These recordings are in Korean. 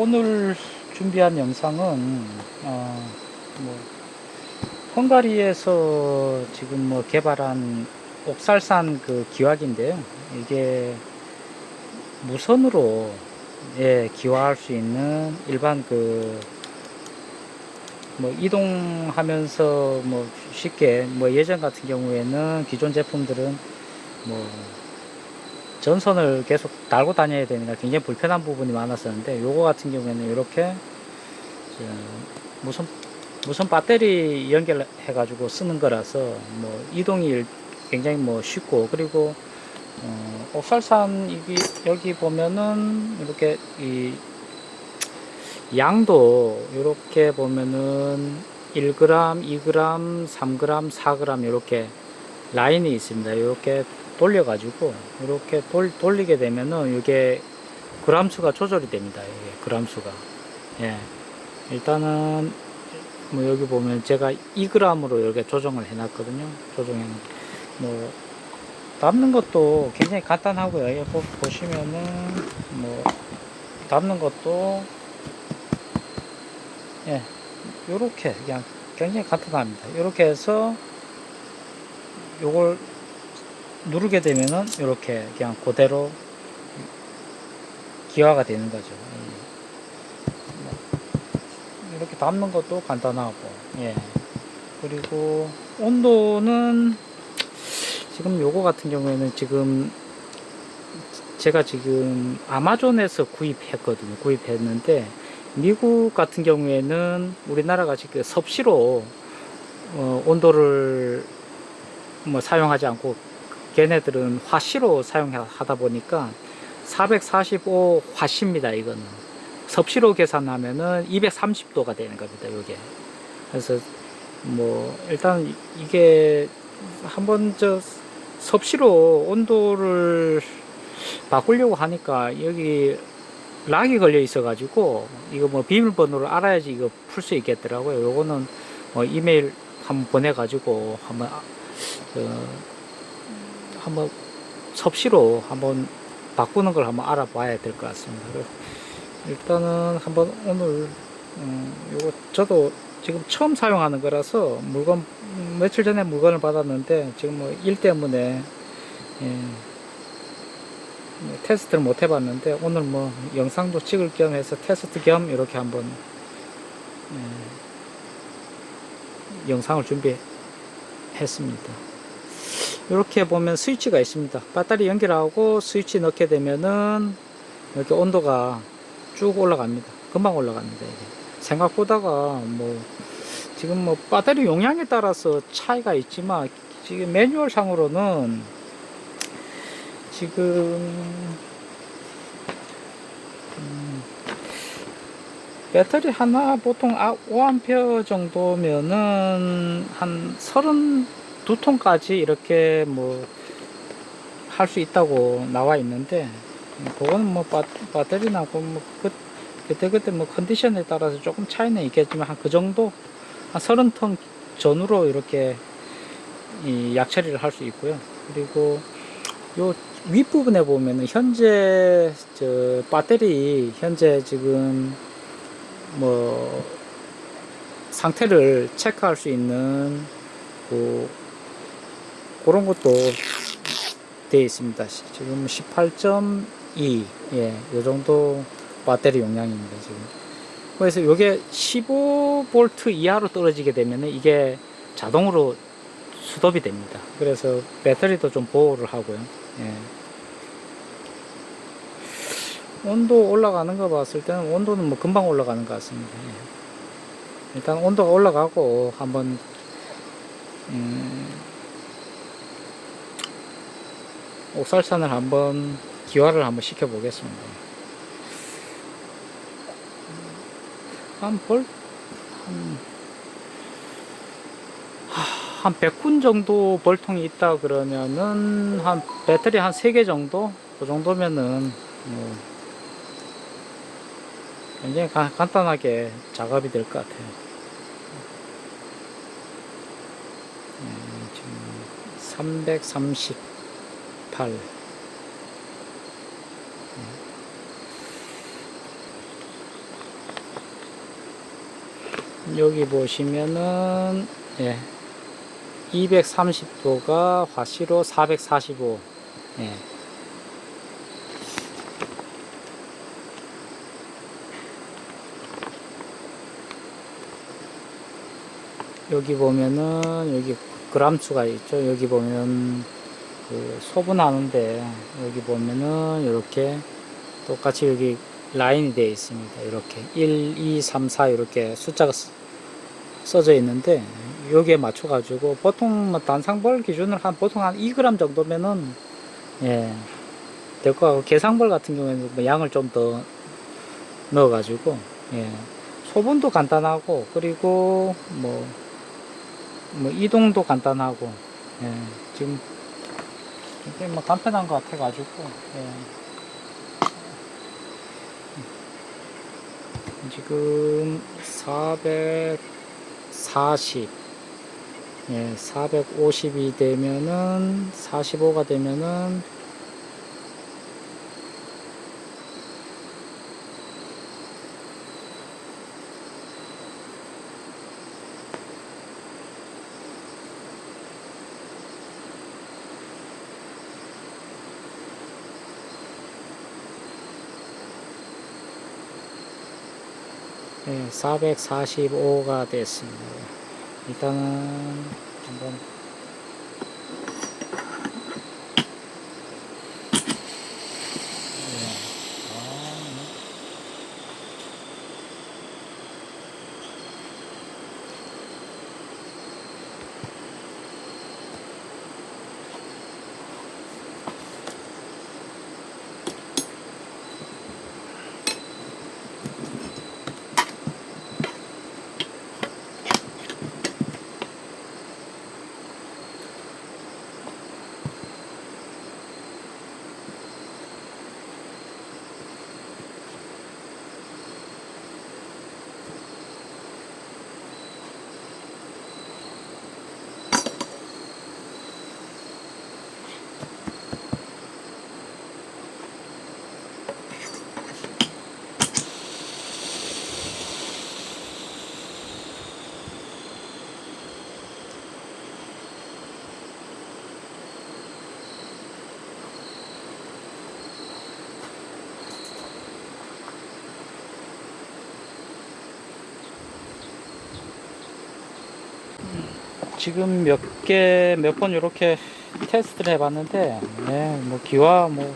오늘 준비한 영상은 어, 뭐 헝가리에서 지금 뭐 개발한 옥살산 그 기와기인데요. 이게 무선으로 예, 기화할 수 있는 일반 그 뭐 이동하면서 뭐 쉽게 뭐 예전 같은 경우에는 기존 제품들은 뭐 전선을 계속 달고 다녀야 되니까 굉장히 불편한 부분이 많았었는데 요거 같은 경우에는 이렇게 무선 무선 배터리 연결해 가지고 쓰는 거라서 뭐 이동이 굉장히 뭐 쉽고 그리고 어, 옥살산 여기, 여기 보면은 이렇게 이 양도 이렇게 보면은 1g, 2g, 3g, 4g 이렇게 라인이 있습니다. 이렇게 돌려가지고 이렇게 돌, 돌리게 되면은 이게 그람 수가 조절이 됩니다. 이게 그람 수가. 예. 일단은 뭐 여기 보면 제가 2g으로 이렇게 조정을 해놨거든요. 조정해 뭐 담는 것도 굉장히 간단하고요. 보- 보시면은 뭐 담는 것도 예, 요렇게 그냥 굉장히 간단합니다. 요렇게 해서 요걸 누르게 되면은 이렇게 그냥 그대로 기화가 되는 거죠. 예. 뭐 이렇게 담는 것도 간단하고, 예. 그리고 온도는 지금 요거 같은 경우에는 지금 제가 지금 아마존에서 구입했거든요. 구입했는데 미국 같은 경우에는 우리나라가 지금 섭씨로 어, 온도를 뭐 사용하지 않고 걔네들은 화씨로 사용하다 보니까 445 화씨입니다. 이거는 섭씨로 계산하면은 230도가 되는 겁니다. 이게 그래서 뭐 일단 이게 한번 저 섭씨로 온도를 바꾸려고 하니까 여기 락이 걸려 있어 가지고 이거 뭐 비밀번호를 알아야지 이거 풀 수 있겠더라고요. 요거는 뭐 이메일 한번 보내 가지고 한번 아- 그 한번 섭씨로 한번 바꾸는 걸 한번 알아봐야 될 것 같습니다. 일단은 한번 오늘 음, 요거 저도 지금 처음 사용하는 거라서 물건 음, 며칠 전에 물건을 받았는데 지금 뭐 일 때문에 예, 뭐 테스트를 못 해봤는데 오늘 뭐 영상도 찍을 겸 해서 테스트 겸 이렇게 한번 예, 영상을 준비했습니다. 이렇게 보면 스위치가 있습니다. 배터리 연결하고 스위치 넣게 되면은 이렇게 온도가 쭉 올라갑니다. 금방 올라갑니다. 이게. 생각보다가 뭐 지금 뭐 배터리 용량에 따라서 차이가 있지만 지금 매뉴얼 상으로는 지금 음, 배터리 하나 보통 5A 정도면은 한 32통까지 이렇게 뭐 할 수 있다고 나와 있는데 그거는 뭐 바, 배터리나 뭐 그, 그때 그때 뭐 컨디션에 따라서 조금 차이는 있겠지만 한 그 정도 한 30통 전후로 이렇게 이 약처리를 할 수 있고요. 그리고 요 윗부분에 보면은 현재 저 배터리 현재 지금 뭐 상태를 체크할 수 있는 그 그런 것도 되어 있습니다. 지금 18.2 예, 요 정도 배터리 용량입니다, 지금. 그래서 요게 15V 이하로 떨어지게 되면 이게 자동으로 수dob이 됩니다. 그래서 배터리도 좀 보호를 하고요. 예. 온도 올라가는 거 봤을 때는 온도는 뭐 금방 올라가는 것 같습니다. 예. 일단 온도가 올라가고 한번 음, 옥살산을 한번 기화를 한번 시켜 보겠습니다. 한벌한 한 100군 정도 벌통이 있다 그러면은 한 배터리 한 3개 정도 그 정도면은 뭐 굉장히 가, 간단하게 작업이 될 것 같아요. 330 8. 여기 보시면은 예, 230도가 화시로 445 예. 여기 보면은 여기 그람수가 있죠 여기 보면 그 소분하는데 여기 보면은 이렇게 똑같이 여기 라인이 되어 있습니다. 이렇게 1, 2, 3, 4 이렇게 숫자가 쓰- 써져 있는데 여기에 맞춰 가지고 보통 뭐 단상벌 기준으로 한 보통 한 2g 정도면은 예. 될 것 같고 계상벌 같은 경우에는 뭐 양을 좀 더 넣어 가지고 예. 소분도 간단하고 그리고 뭐, 뭐 이동도 간단하고 예. 지금 굉장히 뭐 간편한 것 같아 가지고 예. 지금 440 예, 450이 되면은 45가 되면은 445가 됐습니다. 일단은 한번 예. 아, 네. 지금 몇 개, 몇 번 이렇게 테스트를 해봤는데, 네, 뭐, 기와 뭐,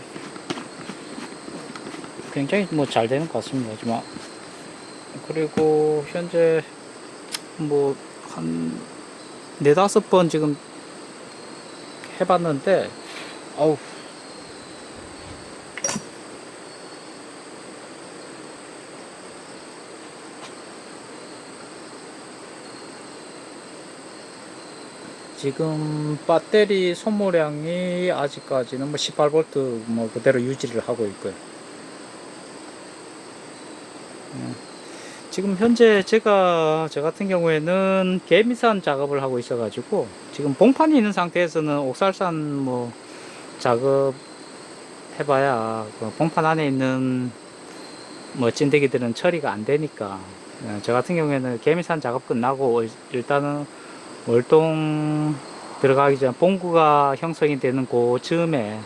굉장히 뭐 잘 되는 것 같습니다. 하지만, 그리고 현재 뭐, 한, 네다섯 번 지금 해봤는데, 어우, 지금 배터리 소모량이 아직까지는 뭐 18V 뭐 그대로 유지를 하고 있고요. 음, 지금 현재 제가 저 같은 경우에는 개미산 작업을 하고 있어 가지고 지금 봉판이 있는 상태에서는 옥살산 뭐 작업 해봐야 그 봉판 안에 있는 뭐 찐대기들은 처리가 안 되니까 어, 저 같은 경우에는 개미산 작업 끝나고 일단은 월동 들어가기 전 봉구가 형성이 되는 그 즈음에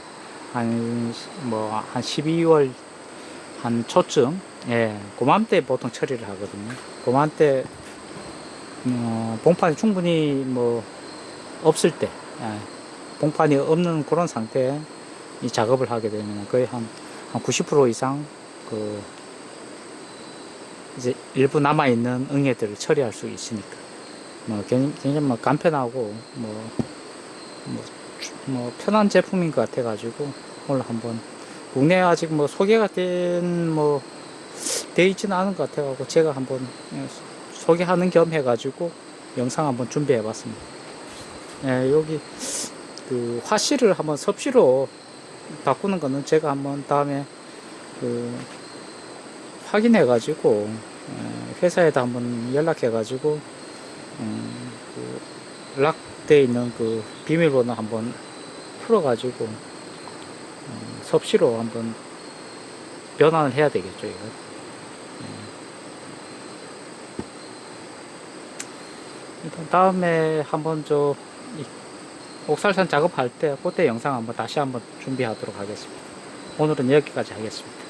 한 뭐 한 12월 한 초쯤 예 그맘때 보통 처리를 하거든요. 그맘때 어, 봉판이 충분히 뭐 없을 때 예, 봉판이 없는 그런 상태에 이 작업을 하게 되면 거의 한, 한 90% 이상 그 이제 일부 남아 있는 응애들을 처리할 수 있으니까 뭐 굉- 굉장히 뭐 간편하고 뭐, 뭐, 주- 뭐 편한 제품인 것 같아 가지고 오늘 한번 국내에 아직 뭐 소개가 된 뭐 돼 있지는 않은 것 같아 가지고 제가 한번 예, 소개하는 겸 해 가지고 영상 한번 준비해 봤습니다. 예, 여기 그 화실을 한번 섭씨로 바꾸는 거는 제가 한번 다음에 그 확인해 가지고 예, 회사에다 한번 연락해 가지고 음, 그 락돼 있는 그 비밀번호 한번 풀어가지고 음, 섭씨로 한번 변환을 해야 되겠죠 이거. 음. 일단 다음에 한번 저이 옥살산 작업할 때 그때 영상 한번 다시 한번 준비하도록 하겠습니다. 오늘은 여기까지 하겠습니다.